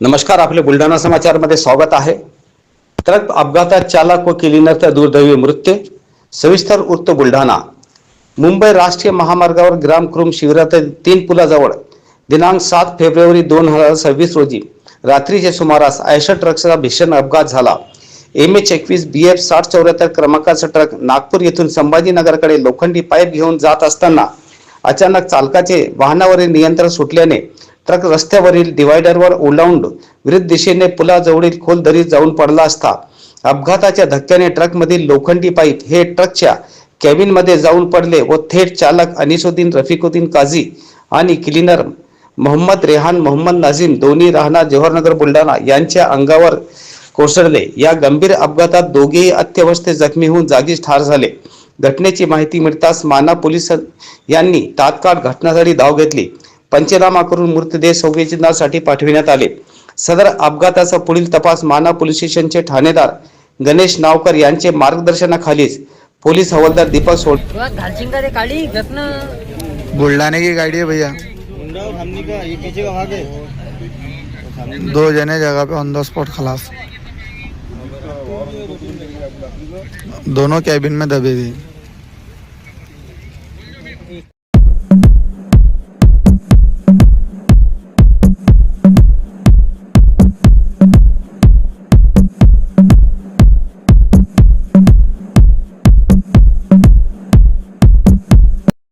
नमस्कार आपले बुलढाणा समाचारमध्ये स्वागत आहे. ट्रक अपघातात चालक व क्लिनरचा दुर्दैवी मृत्यू. सविस्तर वृत्त बुलढाणा. मुंबई राष्ट्रीय महामार्गावर ग्रामकृम शिबिरातील तीन पुलाजवळ दिनांक सात फेब्रुवारी दोन हजार सव्वीस रोजी रात्रीच्या सुमारास आयशर ट्रकचा भीषण अपघात झाला. एम एच एकवीस बी एफ साठ चौऱ्याहत्तर क्रमांकाचा ट्रक नागपूर येथून संभाजीनगरकडे लोखंडी पाईप घेऊन जात असताना अचानक चालकाचे वाहनावरील नियंत्रण सुटल्याने ट्रक रस्त्यावरील डिवायडरवर ओलांडून विरुद्ध दिशेने पुलाजवळील खोल दरीत जाऊन पडला असता अपघाताच्या धक्क्याने ट्रकमधील लोखंडी पाईप हे ट्रकच्या कॅबिनमध्ये जाऊन पडले व थेट चालक अनिसुद्दीन रफिकुद्दीन काझी आणि क्लिनर मोहम्मद रेहान मोहम्मद नाझीम दोन्ही राहणार जवाहरनगर बुलढाणा यांच्या अंगावर कोसळले. या गंभीर अपघातात दोघेही अत्यवस्थेत जखमी होऊन जागीच ठार झाले. घटनेची माहिती मिळताच माना पोलीस यांनी तात्काळ घटनास्थळी धाव घेतली. पंचनामा करून मृतदेह संवेदनासाठी पाठविण्यात आले. सदर अपघाताचा पुढील तपास माना पोलीस स्टेशनचे ठाणेदार गणेश नावकर यांचे मार्गदर्शनाखालीच पोलीस हवालदार दीपक सोड घालशील का गाड़ी है भैया मुंडा और हमनी का ये पीछे का भाग है दो जने जगह पे ऑन द स्पॉट खलास। दोनों कैबिन में दबे हुए।